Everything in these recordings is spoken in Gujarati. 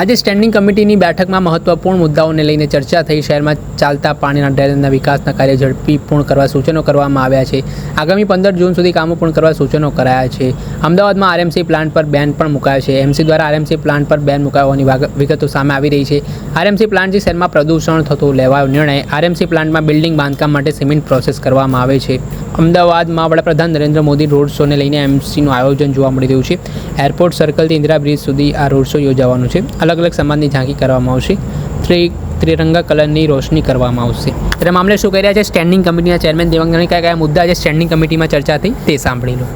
આજે સ્ટેન્ડિંગ કમિટીની બેઠકમાં મહત્વપૂર્ણ મુદ્દાઓને લઈને ચર્ચા થઈ. શહેરમાં ચાલતા પાણીના ડ્રેનેજના વિકાસના કાર્ય ઝડપી પૂર્ણ કરવા સૂચનો કરવામાં આવ્યા છે. આગામી પંદર જૂન સુધી કામો પૂર્ણ કરવા સૂચનો કરાયા છે. અમદાવાદમાં આરએમસી પ્લાન્ટ પર બેન પણ મુકાયો છે. એમસી દ્વારા આરએમસી પ્લાન્ટ પર બેન મુકાવવાની વિગતો સામે આવી રહી છે. આરએમસી પ્લાન્ટથી શહેરમાં પ્રદૂષણ થતું લેવાયો નિર્ણય, આરએમસી પ્લાન્ટમાં બિલ્ડિંગ બાંધકામ માટે સિમેન્ટ પ્રોસેસ કરવામાં આવે છે. અમદાવાદમાં વડાપ્રધાન નરેન્દ્ર મોદી રોડ શોને લઈને એમસીનું આયોજન જોવા મળી રહ્યું છે. એરપોર્ટ સર્કલથી ઇન્દિરા બ્રિજ સુધી આ રોડ શો યોજાવાનો છે. અલગ અલગ સમાજની ઝાંકી કરવામાં આવશે. ત્રિ, ત્રિરંગા કલરની રોશની કરવામાં આવશે. ત્યારે મામલે શું કહી રહ્યા છે સ્ટેન્ડિંગ કમિટીના ચેરમેન દેવાંગની કયા કયા મુદ્દા છે સ્ટેન્ડિંગ કમિટીમાં ચર્ચા થઈ તે સાંભળી લો.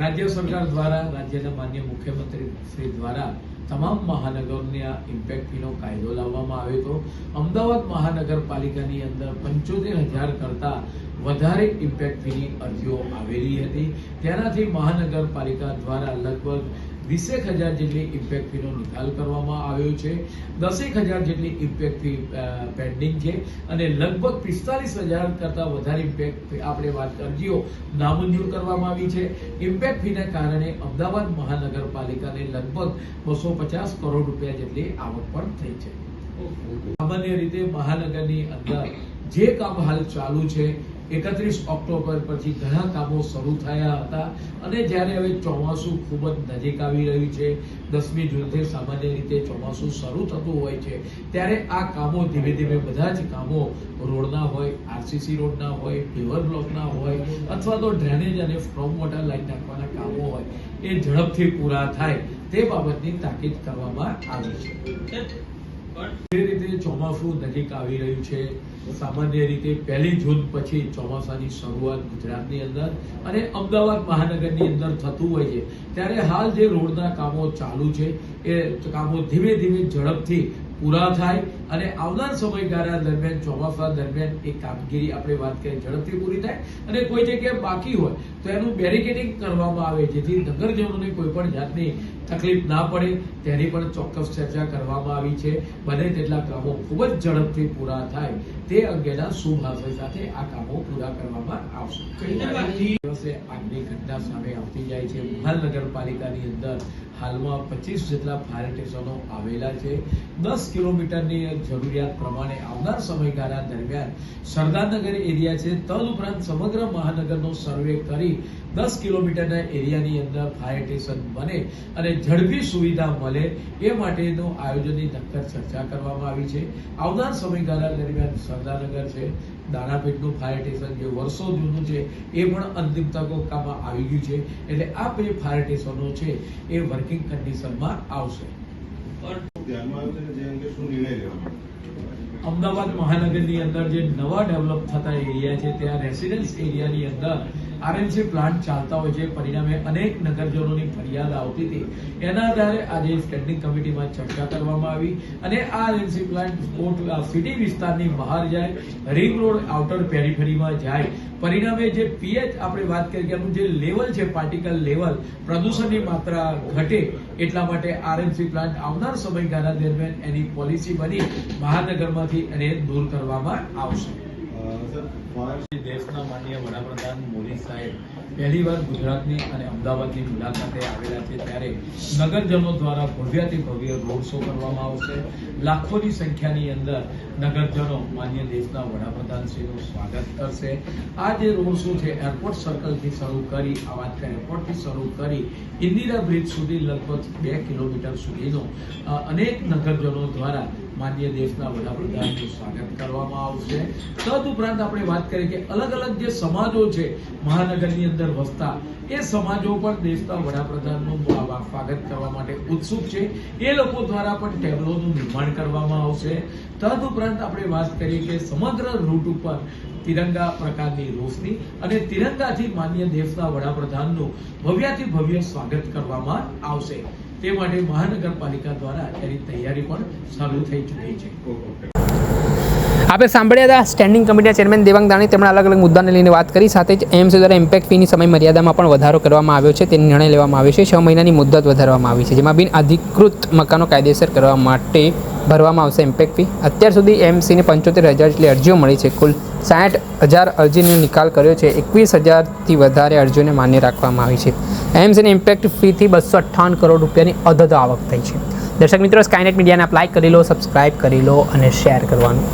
રાજ્ય સરકાર દ્વારા રાજ્યના માન્ય મુખ્યમંત્રી શ્રી દ્વારા તમામ મહાનગરોને આ ઇમ્પેક્ટ ફીનો કાયદો લાવવામાં આવ્યો હતો. અમદાવાદ મહાનગરપાલિકાની અંદર પંચોતેર હજાર કરતા વધારે ઇમ્પેક્ટ ફીની અરજીઓ આવેલી હતી. તેનાથી મહાનગરપાલિકા દ્વારા લગભગ વીસેક હજાર જેટલી ઇમ્પેક્ટ ફીનો નિકાલ કરવામાં આવ્યો છે. દસેક હજાર જેટલી ઇમ્પેક્ટ ફી પેન્ડિંગ છે. અને લગભગ પિસ્તાલીસ હજાર કરતાં વધારે ઇમ્પેક્ટ આપણે વાત અરજીઓ નામંજૂર કરવામાં આવી છે. ઇમ્પેક્ટ ફીને કારણે અમદાવાદ મહાનગરપાલિકાને લગભગ બસો પચાસ કરોડ રૂપિયા જેટલી આવક પણ થઈ છે. સામાન્ય રીતે મહાનગરની અંદર જે કામ હાલ ચાલુ છે એકત્રીસ ઓક્ટોબર પછી ઘણા કામો શરૂ થયા હતા અને જ્યારે હવે ચોમાસું ખૂબ જ નજીક આવી રહ્યું છે, દસમી જૂનથી સામાન્ય રીતે ચોમાસું શરૂ થતું હોય છે, ત્યારે આ કામો ધીમે ધીમે બધા જ કામો રોડના હોય, આરસીસી રોડના હોય પેવર બ્લોકના હોય, અથવા તો ડ્રેનેજ અને ફ્રોમ વોટર લાઈન નાખવાના કામો હોય, એ ઝડપથી પૂરા થાય તે બાબતની તાકીદ કરવામાં આવી છે. જે રીતે ચોમાસું નજીક આવી રહ્યું છે, સામાન્ય રીતે પહેલી જૂન પછી ચોમાસાની શરૂઆત ગુજરાતની અંદર અને અમદાવાદ મહાનગરની અંદર થતું હોય છે. ત્યારે હાલ જે રોડના કામો ચાલુ છે, એ કામો ધીમે ધીમે ઝડપથી પૂરા થાય અને આવનાર સમયગાળા દરમિયાન, ચોમાસા દરમિયાન એ કામગીરી આપણે વાત કરીએ, ઝડપથી પૂરી થાય અને કોઈ જગ્યાએ બાકી હોય તો એનું બેરિકેડિંગ કરવામાં આવે, જેથી નગરજનોને કોઈ પણ જાતની તકલીફ ના પડે તેની પણ ચોક્કસ ચર્ચા કરવામાં આવી છે. બને તેટલા કામો ખૂબ જ ઝડપથી પૂરા થાય તે અંગેના શુભ આશય સાથે આ કામો પૂરા કરવામાં આવશે. દિવસે આગની ઘટના સામે આવતી જાય છે. મહાનગરપાલિકાની અંદર હાલમાં પચીસ જેટલા ફાયર સ્ટેશનો આવેલા છે. દસ કિલોમીટરની જરૂરિયાત પ્રમાણે આવનાર સમયગાળા દરમિયાન સરદારનગર એરિયા છે. તદ ઉપરાંત સમગ્ર મહાનગરનો સર્વે કરી દસ કિલોમીટરના એરિયાની અંદર ફાયર સ્ટેશન બને અને ઝડપી સુવિધા મળે એ માટેનું આયોજનની નક્કર ચર્ચા કરવામાં આવી છે. આવનાર સમયગાળા દરમિયાન સરદારનગર છે દાણાપેટનું ફાયર સ્ટેશન જે વર્ષો જૂનું છે, એ પણ અંતિમ તબક્કામાં આવી ગયું છે. એટલે આ બે ફાયર સ્ટેશનો છે એ વર્કિંગ કન્ડિશનમાં આવશે. ધ્યાનમાં જે અંગે શું નિર્ણય આવ્યો? અમદાવાદ મહાનગરની અંદર જે નવા ડેવલપ થતા એરિયા છે, ત્યાં રેસિડેન્સ એરિયાની અંદર આરએમસી પ્લાન્ટ ચાલતા હોય છે. પરિણામે અનેક નગરજનોની ફરિયાદ આવતી હતી. એના આધારે આજે સ્ટેન્ડિંગ કમિટીમાં ચર્ચા કરવામાં આવી અને આ આરએમસી પ્લાન્ટ સિટી વિસ્તારની બહાર જાય, રિંગ રોડ આઉટર પેરીફરીમાં જાય. પરિણામે જે પીએચ આપણે વાત કરીએ કે એનું જે લેવલ છે, પાર્ટિકલ લેવલ, પ્રદૂષણની માત્રા ઘટે એટલા માટે આરએમસી પ્લાન્ટ આવનાર સમયગાળા દરમિયાન એની પોલિસી બની મહાનગરમાંથી એને દૂર કરવામાં આવશે. દેશના માનનીય વડાપ્રધાન મોદી સાહેબ પહેલી વાર ગુજરાતની અને અમદાવાદની મુલાકાતે આવેલા છે ત્યારે નગરજનો દ્વારા ભવ્યાથી ભવ્ય રોડ શો કરવામાં આવશે. લાખોની સંખ્યાની અંદર નગરજનો માન્ય દેશના વડાપ્રધાનશ્રીનું સ્વાગત કરશે. આ જે રોડ શો છે, એરપોર્ટ સર્કલથી શરૂ કરી, આ વાત એરપોર્ટથી શરૂ કરી, ઇન્દિરા બ્રિજ સુધી લગભગ બે કિલોમીટર સુધીનો અનેક નગરજનો દ્વારા માન્ય દેશના વડાપ્રધાનનું સ્વાગત કરવામાં આવશે. તદ ઉપરાંત આપણે વાત કરીએ કે અલગ અલગ જે સમાજો છે, મહાનગરની અંદર વસતા, એ સમાજો પણ દેશના વડાપ્રધાનનું સ્વાગત કરવા માટે ઉત્સુક છે. એ લોકો દ્વારા પણ ટેબલોનું નિર્માણ કરવામાં આવશે. તદઉપરાંત આપણે વાત કરીએ કે સમગ્ર રૂટ ઉપર તિરંગા પ્રકારની રોશની અને તિરંગાથી માન્ય દેશના વડાપ્રધાનનું ભવ્યાથી ભવ્ય સ્વાગત કરવામાં આવશે. તે માટે મહાનગરપાલિકા દ્વારા એની તૈયારી પણ શરૂ થઈ ચૂકી છે. આપણે સાંભળ્યા હતા સ્ટેન્ડિંગ કમિટીના ચેરમેન દેવાંગ દાણી તેમણે અલગ અલગ મુદ્દાને લઈને વાત કરી. સાથે જ એમસી દ્વારા ઇમ્પેક્ટ ફીની સમય મર્યાદામાં પણ વધારો કરવામાં આવ્યો છે. તેનો નિર્ણય લેવામાં આવ્યો છે. છ મહિનાની મુદત વધારવામાં આવી છે, જેમાં બિન અધિકૃત મકાનો કાયદેસર કરવા માટે ભરવામાં આવશે ઇમ્પેક્ટ ફી અત્યાર સુધી એમસીને પંચોતેર હજાર જેટલી અરજીઓ મળી છે. કુલ સાઠ હજાર અરજીનો નિકાલ કર્યો છે. એકવીસ હજારથી વધારે અરજીઓને માન્ય રાખવામાં આવી છે. એમસીને ઇમ્પેક્ટ ફીથી બસો અઠ્ઠાવન કરોડ રૂપિયાની અધધ આવક થઈ છે. દર્શક મિત્રો સ્કાયનેટ મીડિયાને આપ કરી લો સબસ્ક્રાઇબ કરી લો અને શેર કરવાનું